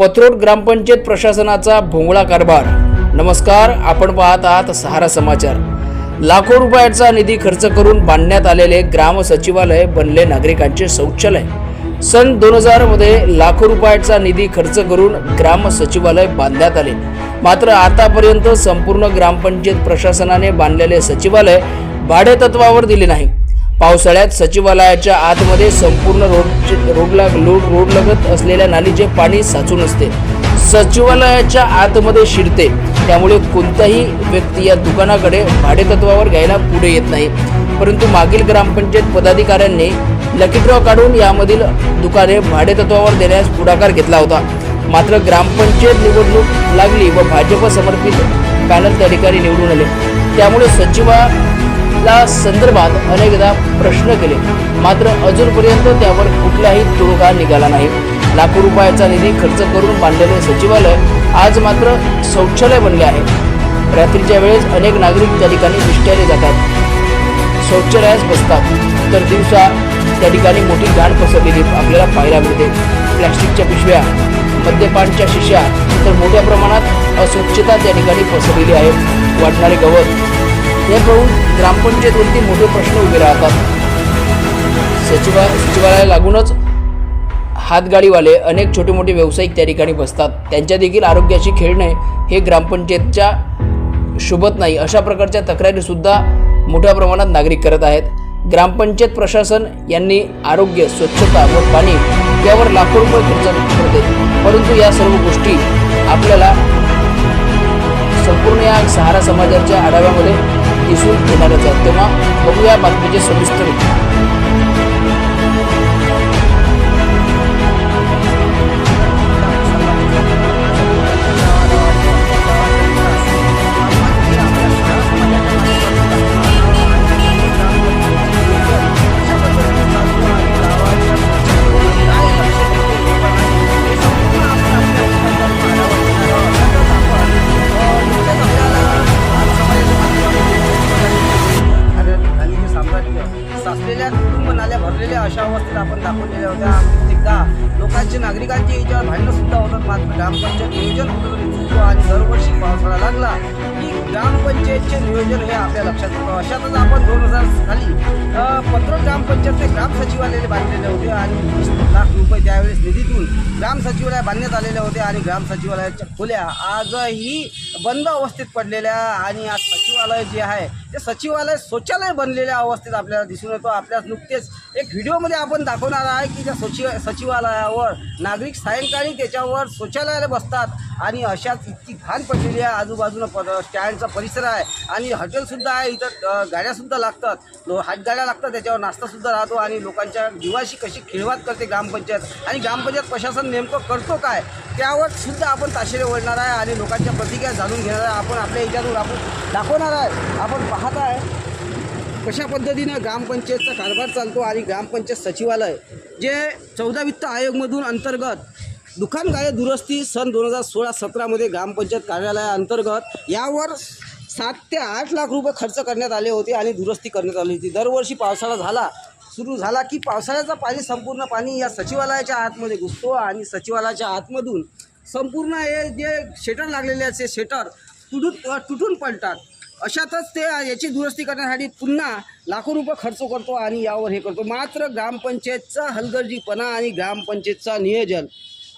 पत्रोड ग्रामपंचायत प्रशासनाचा भोंगळा कारभार. नमस्कार आपण पाहत आहात सहारा समाचार. लाखो रुपयाचा निधी खर्च करून बांधण्यात आलेले ग्राम सचिवालय बनले नागरिकांचे शौचालय. सन दोन हजारमध्ये लाखो रुपयाचा निधी खर्च करून ग्राम सचिवालय बांधण्यात आले. मात्र आतापर्यंत संपूर्ण ग्रामपंचायत प्रशासनाने बांधलेले सचिवालय भाडेतत्वावर दिले नाही. पावसाळ्यात सचिवालयाच्या आतमध्ये संपूर्ण रोड रोडला रोड लगत असलेल्या नालीचे पाणी साचून असते. सचिवालयाच्या आतमध्ये शिरते. त्यामुळे कोणताही व्यक्ती या दुकानाकडे भाडेतत्वावर घ्यायला पुढे येत नाही. परंतु मागील ग्रामपंचायत पदाधिकाऱ्यांनी लकी ड्रॉ काढून यामधील दुकाने भाडेतत्वावर देण्यास पुढाकार घेतला होता. मात्र ग्रामपंचायत निवडणूक लागली व भाजप समर्पित पॅनल त्या ठिकाणी निवडून आले. त्यामुळे सचिवा या संदर्भात अनेकदा प्रश्न केले. मात्र अजूनपर्यंत त्यावर कुठलाही तोडगा निघाला नाही. लाखो रुपयाचा निधी खर्च करून बांधलेले सचिवालय आज मात्र शौचालय बनले आहे. रात्रीच्या वेळेस अनेक नागरिक त्या ठिकाणी निष्ट्याने जातात. शौचालयास बसतात. तर दिवसा त्या ठिकाणी मोठी घाण पसरलेली आपल्याला पाहायला मिळते. प्लॅस्टिकच्या पिशव्या मद्यपानच्या शिश्या तर मोठ्या प्रमाणात अस्वच्छता त्या ठिकाणी पसरलेली आहे. वाटणारे गवत हे पाहून ग्रामपंचायतवरती मोठे प्रश्न उभे राहतात. सचिवा सचिवालया लागूनच हातगाडीवाले अनेक छोटे मोठे व्यावसायिक त्या ठिकाणी बसतात. त्यांच्या देखील आरोग्याशी खेळणे हे ग्रामपंचायतच्या शोभत नाही अशा प्रकारच्या तक्रारीसुद्धा मोठ्या प्रमाणात नागरिक करत आहेत. ग्रामपंचायत प्रशासन यांनी आरोग्य स्वच्छता व पाणी यावर लाखो रुपये खर्च करते. परंतु या सर्व गोष्टी आपल्याला संपूर्ण या सहारा समाजाच्या आढाव्यामध्ये दिसून येणारच आहे तेव्हा बघूया बातमीचे सविस्तर. नागरिकांचे भांडणं सुद्धा होतात मात्र ग्रामपंचायत नियोजन कुठेतरी चुकतो आणि दरवर्षी पावसाळा लागला की ग्रामपंचायतचे नियोजन हे आपल्या लक्षात येतं. अशातच आपण दोन हजार साली पत्र ग्रामपंचायतचे ग्राम सचिवालय बांधलेले होते आणि वीस लाख रुपये त्यावेळेस निधीतून ग्राम सचिवालय बांधण्यात आलेले होते आणि ग्राम सचिवालयाच्या खोल्या आजही बंद अवस्थेत पडलेल्या आणि आज सचिवालय जे आहे ते सचिवालय शौचालय बनलेल्या अवस्थेत आपल्याला दिसून येतो. आपल्यास नुकतेच एक व्हिडिओमध्ये आपण दाखवणार आहे की त्या सचिव सचिवालयावर नागरिक सायंकाळी त्याच्यावर शौचालयाला बसतात. आणि अशाच इतकी घाण पडलेली आहे. आजूबाजूनं प स्टँडचा परिसर आहे. आणि हॉटेलसुद्धा आहे. इथं गाड्यासुद्धा लागतात. लो हातगाड्या लागतात. त्याच्यावर नाश्तासुद्धा राहतो. आणि लोकांच्या जीवाशी कशी खिळवात करते ग्रामपंचायत. आणि ग्रामपंचायत प्रशासन नेमकं करतो काय? त्यावर सुद्धा आपण ताशेरे ओढणार आहे. आणि लोकांच्या प्रतिक्रिया जाणून घेणार आहे. आपण आपल्या याच्यातून आपण दाखवणार आहे. आपण पाहत आहे कशा पद्धतीनं ग्रामपंचायतचा कारभार चालतो. आणि ग्रामपंचायत सचिवालय जे चौदा वित्त आयोगमधून अंतर्गत दुकान दुरुस्ती सन दोन हजार सोळा सतरामध्ये ग्रामपंचायत कार्यालयाअंतर्गत यावर सात ते आठ लाख रुपये खर्च करण्यात आले होते आणि दुरुस्ती करण्यात आली होती. दरवर्षी पावसाळा झाला सुरू झाला की पावसाळ्याचं पाणी संपूर्ण पाणी या सचिवालयाच्या आतमध्ये घुसतो आणि सचिवालयाच्या आतमधून संपूर्ण हे जे शेटर लागलेले आहेत ते शेटर तुटून तुटून पडतात. अशातच ते याची दुरुस्ती करण्यासाठी पुन्हा लाखो रुपये खर्च करतो आणि यावर हे करतो. मात्र ग्रामपंचायतचा हलगर्जीपणा आणि ग्रामपंचायतचा नियोजन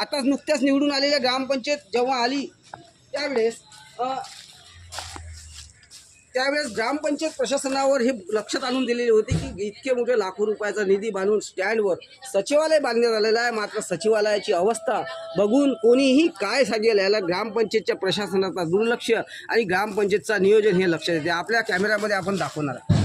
आता नुकत्याच निवडून आलेल्या ग्रामपंचायत जेव्हा आली त्यावेळेस त्यावेळेस ग्रामपंचायत प्रशासनावर हे लक्षात आणून दिलेले होते की इतके मोठे लाखो रुपयाचा निधी बांधून स्टँडवर सचिवालय बांधण्यात आलेलं आहे. मात्र सचिवालयाची अवस्था बघून कोणीही काय सांगेल याला ग्रामपंचायतच्या प्रशासनाचा दुर्लक्ष आणि ग्रामपंचायतचा नियोजन हे लक्षात येते. आपल्या कॅमेऱ्यामध्ये आपण दाखवणार आहे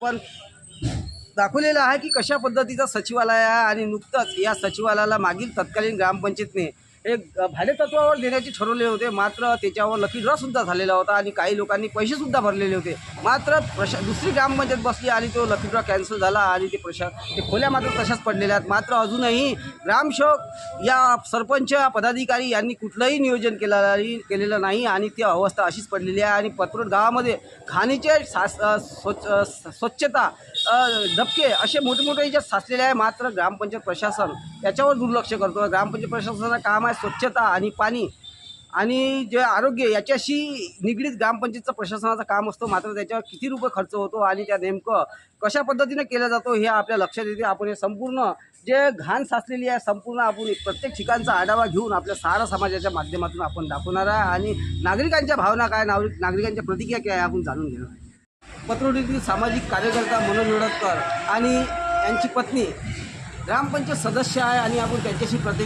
पण दाखवलेलं आहे की कशा पद्धतीचा सचिवालय आहे आणि नुकतंच या सचिवालयाला मागील तत्कालीन ग्रामपंचायतने एक भाडेतत्वावर देण्याचे ठरवले होते. मात्र त्याच्यावर लकी ड्रॉसुद्धा झालेला होता आणि काही लोकांनी पैसेसुद्धा भरलेले होते. मात्र प्रशा दुसरी ग्रामपंचायत बसली आणि तो लकी ड्रॉ कॅन्सल झाला आणि ते प्रशा ते खोल्या मात्र तशाच पडलेल्या आहेत. मात्र अजूनही ग्रामसेवक या सरपंच पदाधिकारी यांनी कुठलंही नियोजन केलं केलेलं नाही आणि ती अवस्था अशीच पडलेली आहे आणि पत्र गावामध्ये खाणीचे सास स्वच्छ स्वच्छता धपके असे मोठे मोठे याच्यात साचलेले आहे. मात्र ग्रामपंचायत प्रशासन याच्यावर दुर्लक्ष करतो. ग्रामपंचायत प्रशासनाचं काम आहे. स्वच्छता आणि पाणी आणि जे आरोग्य याच्याशी निगडीत ग्रामपंचायतचं प्रशासनाचं काम असतं. मात्र त्याच्यावर किती रुपये खर्च होतो आणि त्या नेमकं कशा पद्धतीनं केला जातो हे आपल्या लक्षात येते. आपण हे संपूर्ण जे घाण साचलेली आहे संपूर्ण आपण प्रत्येक ठिकाणचा आढावा घेऊन आपल्या सारा समाजाच्या माध्यमातून आपण दाखवणार आहे आणि नागरिकांच्या भावना काय नागरिक नागरिकांच्या प्रतिक्रिया काय आहे आपण जाणून घेणार आहे. पत्रोडीतील सामाजिक कार्यकर्ता मनोज निडतकर आणि यांची पत्नी ग्रामपंचायत सदस्य आहे आणि आपण त्यांच्याशी प्रति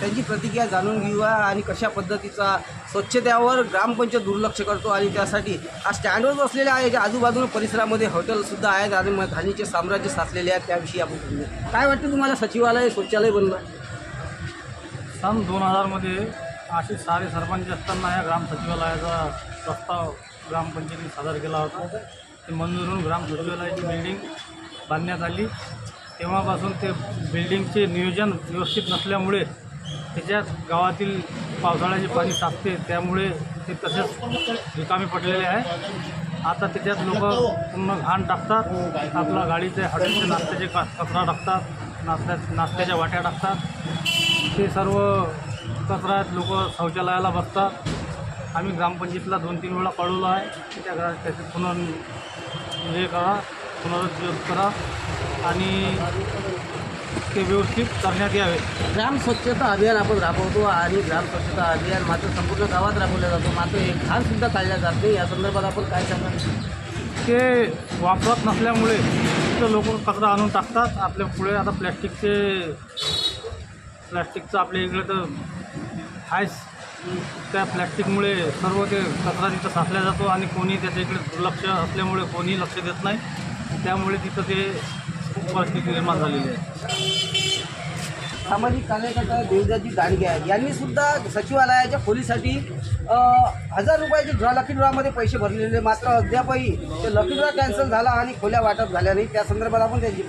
त्यांची प्रतिक्रिया जाणून घेऊया आणि कशा पद्धतीचा स्वच्छतेवर ग्रामपंचायत दुर्लक्ष करतो आणि त्यासाठी हा स्टँडवर बसलेला आहे ज्या आजूबाजूला परिसरामध्ये हॉटेलसुद्धा आहेत आणि मग साम्राज्य साचलेले आहेत त्याविषयी आपण बोलूया. काय वाटतं तुम्हाला सचिवालय शौचालय बनलं? सन दोन हजारमध्ये असे सारे सरपंच असताना या ग्राम सचिवालयाचा प्रस्ताव ग्रामपंचायतीने सादर केला होता. ते मंजूर होऊन ग्राम सचिवालयाची बिल्डिंग बांधण्यात आली. तेव्हापासून ते बिल्डिंगचे नियोजन व्यवस्थित नसल्यामुळे त्याच्यात गावातील पावसाळ्याचे पाणी साचते त्यामुळे ते तसेच रिकामी पडलेले आहे. आता त्याच्यात लोक पूर्ण घाण टाकतात आपला गाडीचे हॉटेलचे नाश्त्याचे कचरा टाकतात नाश्त्या नाश्त्याच्या वाट्या टाकतात. ते सर्व कचऱ्यात लोक शौचालयाला बसतात. आम्ही ग्रामपंचायतीला दोन तीन वेळा कळवलं आहे. त्या घरात त्याचे पुनर् हे करा पुनरुज्जीवन करा. आणि ते व्यवस्थित करण्यात यावे. ग्राम स्वच्छता अभियान आपण राबवतो आणि ग्राम स्वच्छता अभियान मात्र संपूर्ण गावात राबवलं जातो. मात्र हे घाणसुद्धा काढल्या जात नाही. या संदर्भात आपण काय सांगाल ते वापरत नसल्यामुळे तिथं लोक कचरा आणून टाकतात. आपल्या पुढे आता प्लॅस्टिकचे प्लॅस्टिकचं आपल्या इकडे तर आहेच त्या प्लॅस्टिकमुळे सर्व ते कचरा तिथं साचला जातो आणि कोणी त्याच्या इकडे दुर्लक्ष असल्यामुळे कोणी लक्ष देत नाही. त्यामुळे तिथं ते परिस्थिती निर्माण झालेली आहे. सामाजिक कार्यकर्ता देवदाजी दांडगे आहेत. यांनी सुद्धा सचिवालयाच्या खोलीसाठी हजार रुपयाचे ड्रॉ लकी ड्रॉमध्ये पैसे भरलेले. मात्र अद्यापही ते लकी ड्रॉ कॅन्सल झाला आणि खोल्या वाटप झाल्या नाही त्या संदर्भात आपण त्यांची.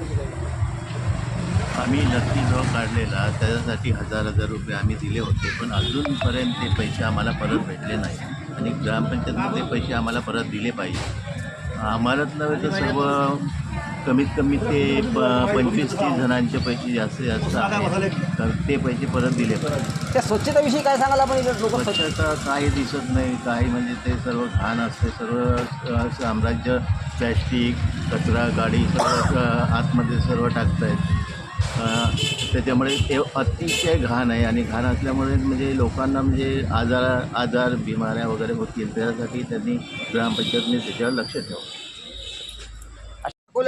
आम्ही लकी ड्रॉ काढलेला. त्याच्यासाठी हजार हजार रुपये आम्ही दिले होते. पण अजूनपर्यंत ते पैसे आम्हाला परत भेटले नाही. आणि ग्रामपंचायतमध्ये पैसे आम्हाला परत दिले पाहिजे. आम्हालाच नव्हे तर सर्व कमीत कमी ते प पंचवीस तीस जणांचे पैसे जास्त जास्त आहेत. तर ते पैसे परत दिले. पाहिजे त्या स्वच्छतेविषयी काय सांगाल आपण लोक स्वच्छता काही दिसत नाही. काही म्हणजे ते सर्व घाण असते. सर्व साम्राज्य प्लॅस्टिक कचरा गाडी सर्व आतमध्ये सर्व टाकतायत. अ, त्याच्यामुळे ते अतिशय घाण आहे आणि घाण असल्यामुळे म्हणजे लोकांना म्हणजे आजार आजार बिमाऱ्या वगैरे होतील. त्यासाठी त्यांनी ग्रामपंचायतने त्याच्यावर लक्ष ठेवावं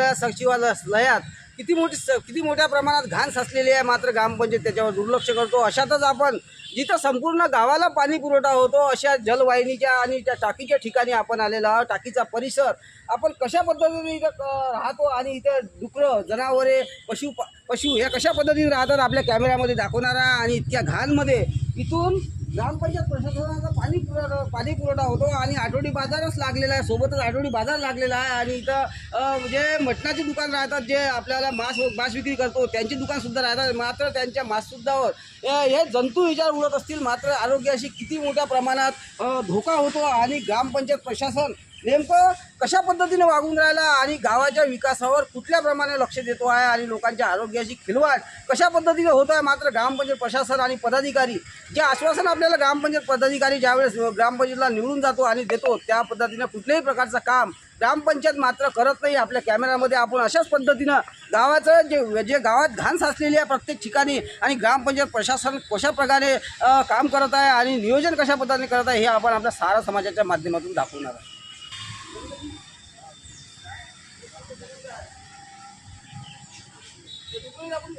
अकोला लयात किती मोठी स- किती मोठ्या प्रमाणात घाण साचलेली आहे मात्र ग्रामपंचायत त्याच्यावर दुर्लक्ष करतो. अशातच आपण जिथं संपूर्ण गावाला पाणी पुरवठा होतो अशा जलवाहिनीच्या आणि त्या टाकीच्या ठिकाणी आपण आलेलो आहोत. टाकीचा परिसर आपण कशा पद्धतीने इथं राहतो आणि इथं डुकरं जनावरे पशु पशु ह्या कशा पद्धतीने राहतात आपल्या कॅमेऱ्यामध्ये दाखवणारा आणि इतक्या घाणमध्ये इथून ग्रामपंचायत प्रशासनाचा पाणी पुरवठा पाणी पुरवठा होतो आणि आठवडी बाजारच लागलेला आहे. सोबतच आठवडी बाजार लागलेला आहे आणि इथं जे मटणाचे दुकान राहतात जे आपल्याला मांस मांस विक्री करतो त्यांचे दुकानसुद्धा राहतात. मात्र त्यांच्या मांससुद्धावर हे जंतू विचार उडत असतील मात्र आरोग्याशी किती मोठ्या प्रमाणात धोका होतो आणि ग्रामपंचायत प्रशासन नेमकं कशा पद्धतीने वागून राहिला आणि गावाच्या विकासावर कुठल्या प्रमाणे लक्ष देतो आहे आणि लोकांच्या आरोग्याची खिलवाड कशा पद्धतीने होत आहे? मात्र ग्रामपंचायत प्रशासन आणि पदाधिकारी जे आश्वासन आपल्याला ग्रामपंचायत पदाधिकारी ज्यावेळेस ग्रामपंचायतला निवडून जातो आणि देतो त्या पद्धतीने कुठल्याही प्रकारचं काम ग्रामपंचायत मात्र करत नाही. आपल्या कॅमेऱ्यामध्ये आपण अशाच पद्धतीनं गावाचं जे जे गावात घाण साचलेली आहे प्रत्येक ठिकाणी आणि ग्रामपंचायत प्रशासन कशा प्रकारे काम करत आहे आणि नियोजन कशा पद्धतीने करत आहे हे आपण आपल्या सारा समाजाच्या माध्यमातून दाखवणार आहे